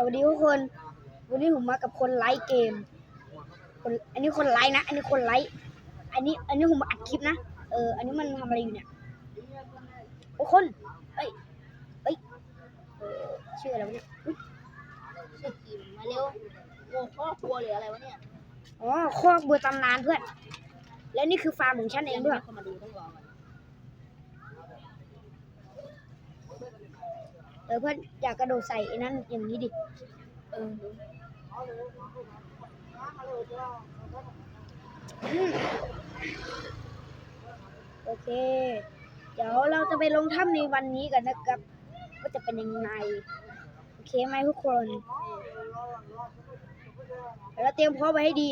สวัสดีทุกคน วันนี้ผมมากับคนไลฟ์เกม คนอันนี้คนไลฟ์นะ อันนี้คนไลฟ์อันนี้ อันนี้ผมอัดคลิปนะ เออ อันนี้มันทำอะไรอยู่เนี่ย โอ้คน เอ้ย เอ้ยเออชื่ออะไรวะเนี่ยอุ๊ยชื่อกิมมาเร็วโง่พ่อครัวหรืออะไรวะเนี่ย อ๋อคอกบัวตำนานเพื่อน และนี่คือฟาร์มของฉันเองด้วย มีคนมาดูต้องรอมัน เออเพื่อนอยากกระโดดใส่ไอ้นั่นอย่างนี้ดิเออโอเค เดี๋ยวเราจะไปลงถ้ำในวันนี้กันนะครับว่าจะเป็นยังไงโอเคไหมทุกคนเดี๋ยวเราเตรียมพร้อมไว้ให้ดี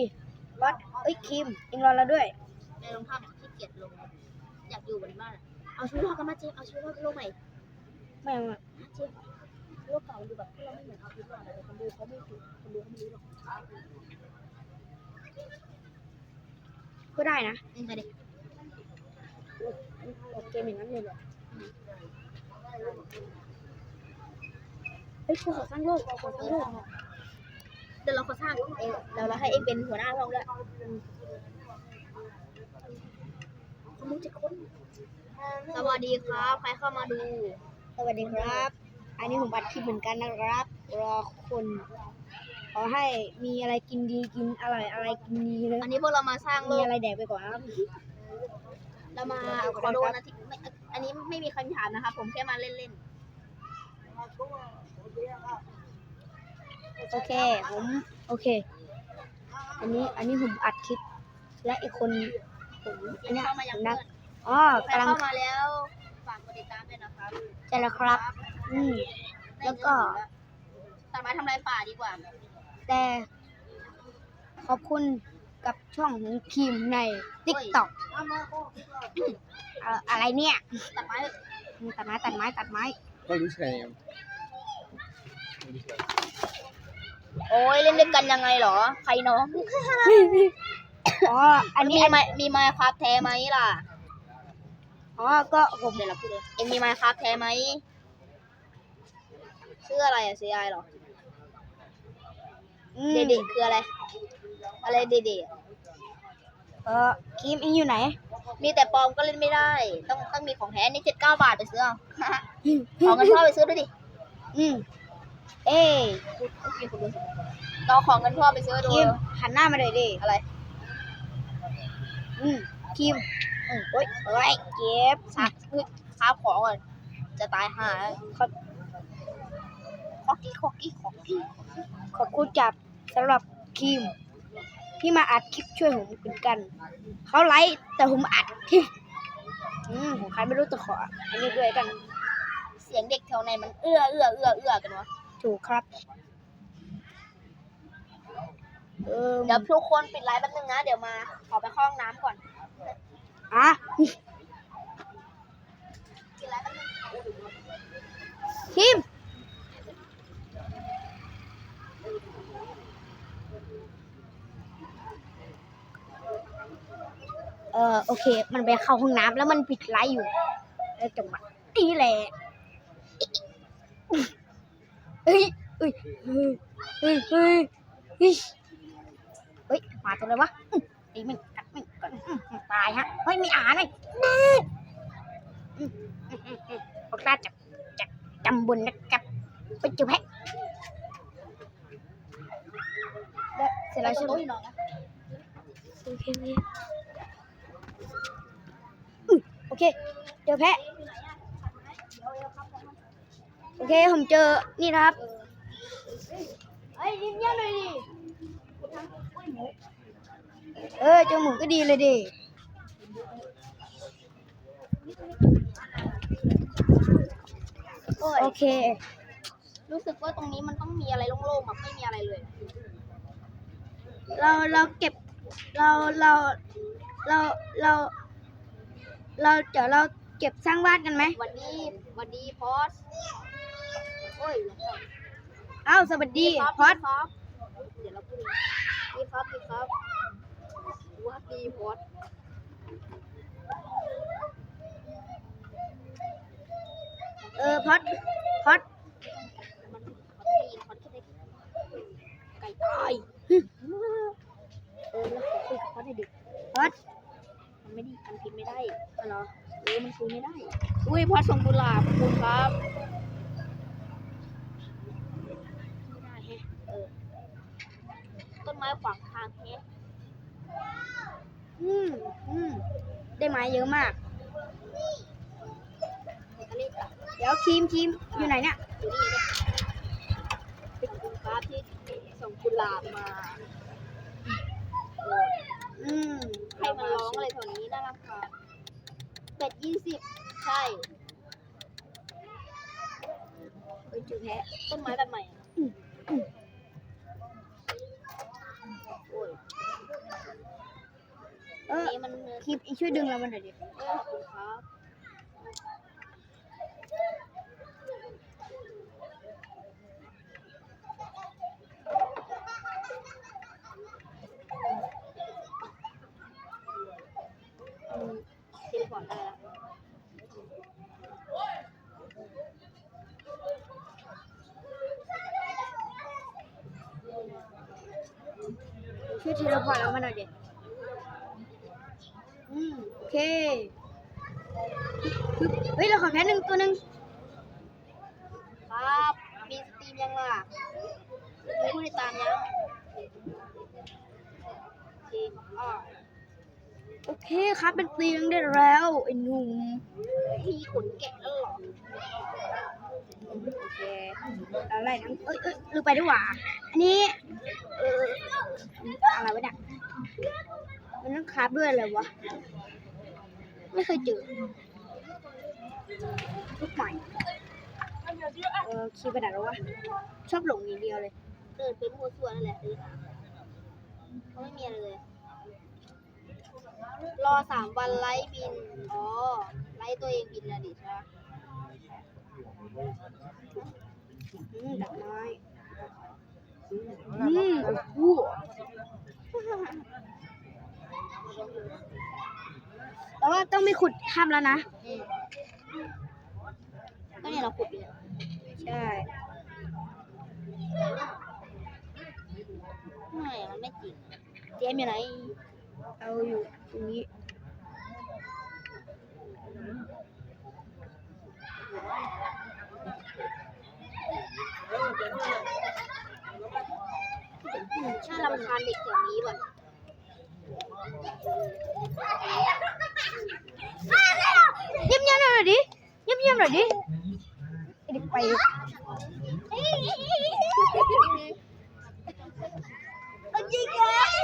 วัดเอ้ยคิมเองรอเราด้วยในลงภาพขี้เกียจลง อยากอยู่บนบ้าน เอาชีวิตรอดกันมาเจมเอาชีวิตรอดลงใหม่ ไม่เอาอะเจมโลกเก่าดูแบบพวกเราไม่เหมือนเอาชีวิตรอดเลยคนดูเขาไม่รู้คนดูเขาไม่รู้หรอกก็ได้นะนี่ไงดิโอเคอย่างนั้นเลยเหรอเฮ้ยกูขอสร้างโลกขอสร้างโลกเดี๋ยวเราขอสร้างเองเราเราให้เองเป็นหัวหน้าห้องด้วยคนดูจะคนสวัสดีครับ ใครเข้ามาดู สวัสดีครับ อันนี้ผมบัดคลิปเหมือนกันนะครับ รอคนขอให้มีอะไรกินดีกินอร่อยอะไรกินดีเลยอันนี้พวกเรามาสร้างโลมีกอะไรแดกไปก่อนนะครับ เรามาขอโดนนะที่ไม่อันนี้ไม่มีคำถามนะครับ ผมแค่มาเล่นโอเคผมโอเค อันนี้อันนี้ผมอัดคลิป และอีกคนผมๆอันเนี้ยเข้ามาอย่างนัเพื่กอนอ๋อใครกำลัง เข้ามาแล้วฝากกดติดตามด้วยนะครับ ใช่แล้วครับ อืม แล้วก็ ตัดไม้ทำลายป่าดีกว่า แต่ขอบคุณกับช่องของทีมใน t ิ k t o k เอ่ออะไรเนี่ย ตัดไม้ตัดไม้ตัดไม้ตัดไม้ What is her name? โอ้ยเล่นด้วยกันยังไงเหรอ ใครน้อง อ๋อ อันนี้มีอันไมมีไมค์ครับแท้ไหมล่ะ อ๋อ ก็ผมเดี๋ยวเราพูดเลยเอ็งมีไมค์ครับแท้ไหมชื่ออะไรอะซีไอหรออืมเดเดคืออะไร อะไรเดเดอะเออคิมเองอยู่ไหน มีแต่ปลอมก็เล่นไม่ได้ ต้องต้องมีของแท้นี่เจ็ดเก้าบาทไปซื้อเอาขอเงินพ่อไปซื้อด้วยดิ อืม เอ้ยรอของเงินพ่อไปซื้อดูคิมหันหน้ามาเลยดิ อะไร อืมคิมอืม โอ้ยโอ้ยเจ็บซักคือค้าของก่อนจะตายห่าขอบขอกี้ขอกี้ขอกี้ขอบคุณจับสำหรับคิมที่มาอัดคลิปช่วยผมเหมือนกัน เขาไลฟ์แต่ผมอัดคลิปอืมของใครไม่รู้แต่ขอ อันนี้ด้วยกัน เสียงเด็กแถวไหนมันเอื้อเอื้อเอื้อเอื้อกันวะถูกครับเออเดี๋ยวทุกคนปิดไลฟ์แป๊บนึงนะ เดี๋ยวมาขอไปเข้าห้องน้ำก่อน อะปิดไลฟ์แป๊บนึงคิมเออโอเค มันไปเข้าห้องน้ำแล้วมันปิดไลฟ์อยู่แล้วจังหวะนี่แหละเฮ้ยเฮ้ยเฮ้ยเฮ้ยเฮ้ยเฮ้ยมาตัวเลยวะตีมัน กัดมันก่อนอื้อตายฮะ เฮ้ยมีอาหารเลยอื้ออื้ออื้ออื้อพวกเราจะจะจำบุญนะครับไปจุบแพะได้เสร็จแล้วใช่ไหมโต๊ะอยู่หนอยนะโอเคไหมอุ๊ยโอเค เจอแพะ โอเค ผมเจอ นี่นะครับ เฮ้ยยิ้มเยี่ยมเลยดิ เออเจอหมูก็ดีเลยดิโอ้ยโอเค รู้สึกว่าตรงนี้มันต้องมีอะไรโล่งๆแบบไม่มีอะไรเลย เราเราเก็บเราเราเราเรา เราเดี๋ยวเราเก็บสร้างบ้านกันไหมวันนี้วันนี้พอสโอ้ยอ้าวสวัสดีพอดครับเดี๋ยวเราพูดดีครับดีครับ ว่าดีพอดเออพอดพอดไก่ตายเออแล้วคุยกับพอดได้ดิพอดมันไม่ดีมันพิมไม่ได้อะไรเอเออมันคุยไม่ได้ อุ้ยพอดส่งบุลาบคุณครับ อืมอืมได้ไม้เยอะมาก อันนี้ตัดเดี๋ยวครีมครีมอยู่ไหนเนี่ย อยู่นี่เลยขอบคุณครับที่ส่งกุหลาบมาเอออืมใครมาร้องอะไรแถวนี้น่ารำคาญเป็ดยี่สิบใช่เอ้ยเจอแพะต้นไม้แบบใหม่อะ อืมอืม โอ้ย เอ อัน อ นี้มัน ครีมอีช่วยดึงเรามันหน่อยดิเออขอบคุณครับอืมเทเลพอร์ตได้แล้วช่วยเทเลพอร์ตเรามาหน่อยดิอืมโอ เคเฮ้ยเราขอแพ้หนึ่งตัวหนึ่งครับมีสตรีมยังล่ะมีผู้ติดตามยังโอเคครับเป็นเตียงได้แล้วไอ้หนุ่มพี่ขนแกะแล้วหรอโอเคอะไรนะเอ้ยเอ้ยลืมไปด้วยว่าอันนี้เอออะไรวะเนี่ยมันต้องคาฟด้วยอะไรวะ ไม่เคยเจอลูกใหม่เออคิดไปไหนแล้ววะ ชอบหลงอย่างเดียวเลย เดินไปมั่วซั่วนั่นแหละเดินหาเขาไม่มีอะไรเลย รอสามวันไลฟ์บิน อ๋อ ไลฟ์ตัวเองบินนะดิใช่ปะอืมดอกไม้อืมโอ้โห แต่ว่าต้องไม่ขุดถ้ำแล้วนะอืมก็เนี่ยเราขุดอยู่เนี่ยใช่ไม่อะมันไม่จริงเจมส์อยู่ไหนเอาอยู่ตรงนี้น่ารำคาญเด็กแถวนี้ว่ะ เยี่ยมเยี่ยมหน่อยดิเยี่ยมเยี่ยมหน่อยดิไอ้เด็กไปเอาจริงเลย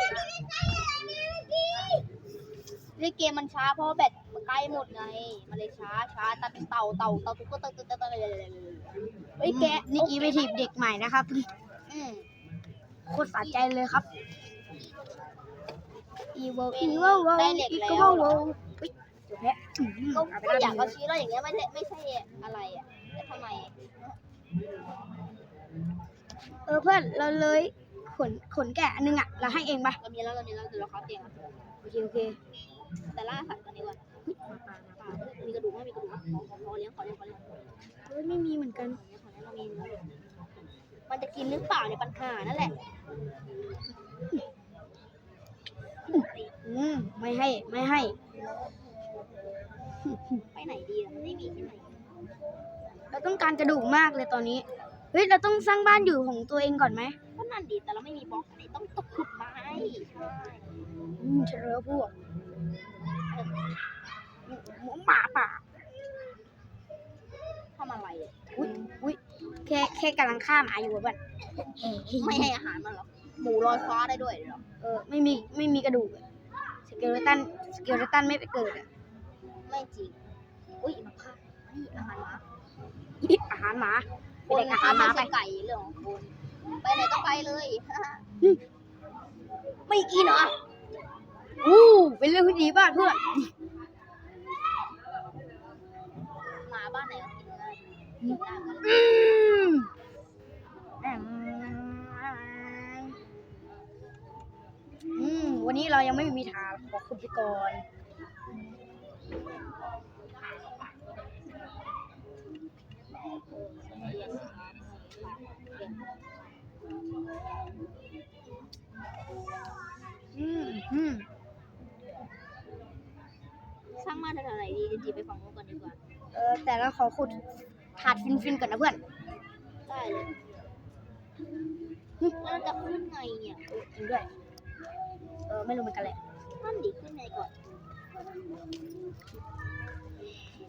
เล่นเกมมันช้าเพราะว่าแบตใกล้หมดไง มันเลยช้าช้าตัดเป็นเต่าเต่าเต่าตุ๊กตาตุ๊กตาเลยเลยเลยเฮ้ยแกนี่อีเวทีฟเด็กใหม่นะครับอืมโคตรสะใจเลยครับอีโวเป็นอีโวโวได้เหล็กอีแล้ว แพะอื้อหือก็เอาไปก็แล้วอยากเขาชี้เราอย่างเงี้ยไม่ใช่ไม่ใช่อะไรอะแล้วทำไม เออเพื่อนเราเลยขนขนแกะอันนึงอะเราให้เองปะเรามีแล้วเรามีแล้วเดี๋ยวเราคราฟเองอะโอเคโอเค แต่ล่าสัตว์ตัวนี้ก่อนป่ามีกระดูกไหมมีกระดูกไหมขอขอขอเลี้ยงขอเลี้ยงขอเลี้ยงเฮ้ยไม่มีเหมือนกันขอเลี้ยงเรามีเนื้ออยู่มันจะกินหรือเปล่าในยปัญหานั่นแหละอืมไม่ให้ไม่ให้ ไปไหนดีล่ะไม่มีที่ไหน เราต้องการกระดูกมากเลยตอนนี้ เฮ้ย เราต้องสร้างบ้านอยู่ของตัวเองก่อนไหมก็นั่นดีแต่เราไม่มีบล็อกอันนี้ต้องตกขุดไม้ใช่อืมเชลพวกหมูหมาป่าทำอะไรอะอุ้ยอุ้ยแค่แค่กำลังฆ่าหมาอยู่แบบไม่ให้อาหารมันหรอหมูลอยฟ้าได้ด้วยเหรอ เออ ไม่มี ไม่มีกระดูกอะสเกเลตัน สเกเลตันไม่ไปเกิดอะ ไม่จริง อุ้ยมาพานี่อาหารหมาอิอาหารหมาไปคนเด็กอาหารหมาไปไม่ใช่ไก่เรื่องของคุณไปไหนก็ไปเลยไม่กินเหรออู้เป็นเรื่องที่ดีบ้านเพื่อนหมาบ้านไหนก็กินได้กินได้เหมือนกันอืมอืมวันนี้เรายังไม่มีทางขอคุณไปก่อน อืมอืมางบ้านแถวๆไหนดีจีไปฝั่งนู้นก่อนดีกว่า เออแต่เราขอขุดถาดฟินๆก่อนนะเพื่อนได้เลยแล้วเราจะขึ้นไงเนี่ยเออจริงด้วย เออไม่รู้เหมือนกันแหละนั่นดิขึ้นไงก่อน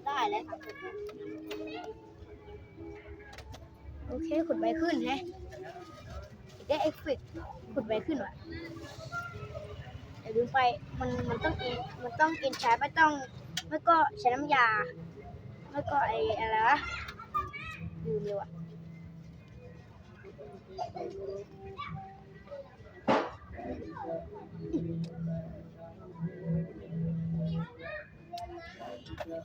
ได้แล้วครับ โอเคขุดใบขึ้นแฮะได้เอฟเฟกต์ขุดใบขึ้นว่ะเดี๋ยวดูไปมันมันต้องอินมันต้องกินใช้ไม่ต้องไม่ก็ใช้น้ำยาไม่ก็ไออะไรวะลืมเลยว่ะ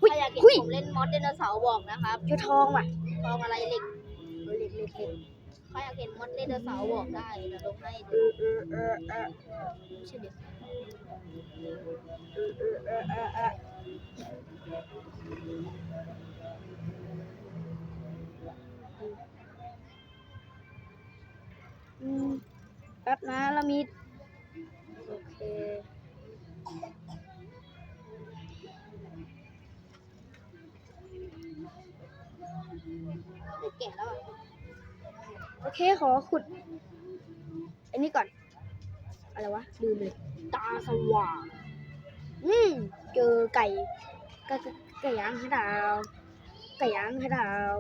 หุ้ยถ้าอยากเห็นหุ้ยผมเล่นมอสไดโนเสาร์บอกนะครับยูทองว่ะทองอะไรเหล็ก เออเล็กเล็กเล็นใครอยากเห็นมดไดโนเสาร์บอกได้เดี๋ยวลงให้เอดูอเออเออเออไม่ใช่เด็กเออเออเออเออเอออืมแป๊บนะเรามี เด็กแล้วโอเคขอขุด อันนี้ก่อน อะไรวะลืมเลย ตาสว่าง อืมเจอไก่ไก่ไก่ไก่ย่างให้ดาว ไก่ย่างให้ดาว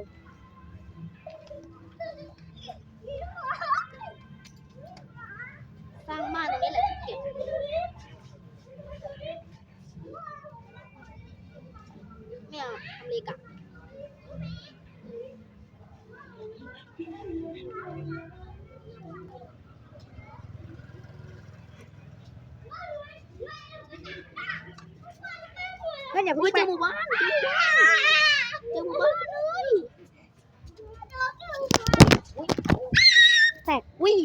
สร้างบ้านตรงนี้แหละที่เก็บไม่เอาทำเลกะ เพื่อนอย่าอุ้เพิ่ยงเจไปอหมู่บ้านเจอหมู่บ้านเจอหมู่บ้านเลยแตกวิ่ง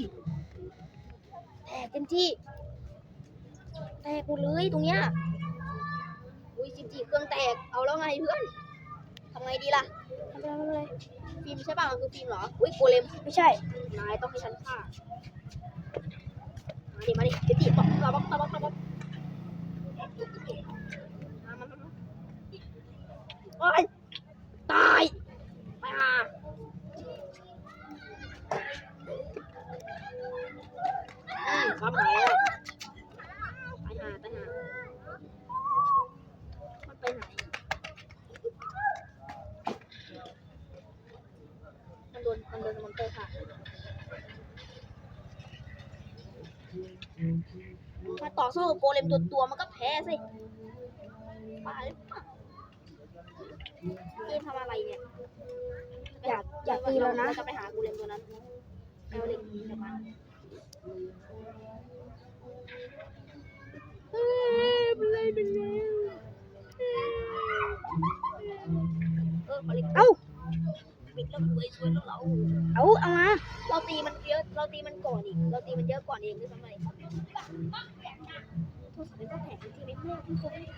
แตกเต็มที่ แตกหมดเลยตรงเนี้ยอุ้ยจิมจีเครื่องแตก เอาแล้วไงเพื่อนทำไงดีล่ะ ทำอะไรไม่เป็นไรฟิล์มใช่ป่ะมันคือฟิล์มเหรอ อุ้ยโกเลมไม่ใช่นายต้องให้ฉันฆ่า มาดิ มาดิจิมจีบอกตะบอกตะบอกตะบอกมามามามาโอ้ยตาย ไปหาอืมความหายแล้วไปหาไปหา มันไปไหน มันโดน มันโดนมอนเตอร์ค่ะ มา ต่อสู้กับโกเลมตัวตัวๆมันก็แพ้สิป่าหรือเปล่าเกมทำอะไรเนี่ยอยากอยากตีแล้วนะเราจะไปหาโกเลมตัวนั้นเอาเหล็กกลับมาเฮ้ยเป็นไรเป็นไรเออขอเหล็กเอ้าปิดแล้วรวยชวนแล้วเราเอาเอามา เราตีมันเยอะ เราตีมันก่อนอีก เราตีมันเยอะก่อนเองด้วยซ้ำไป Thank you.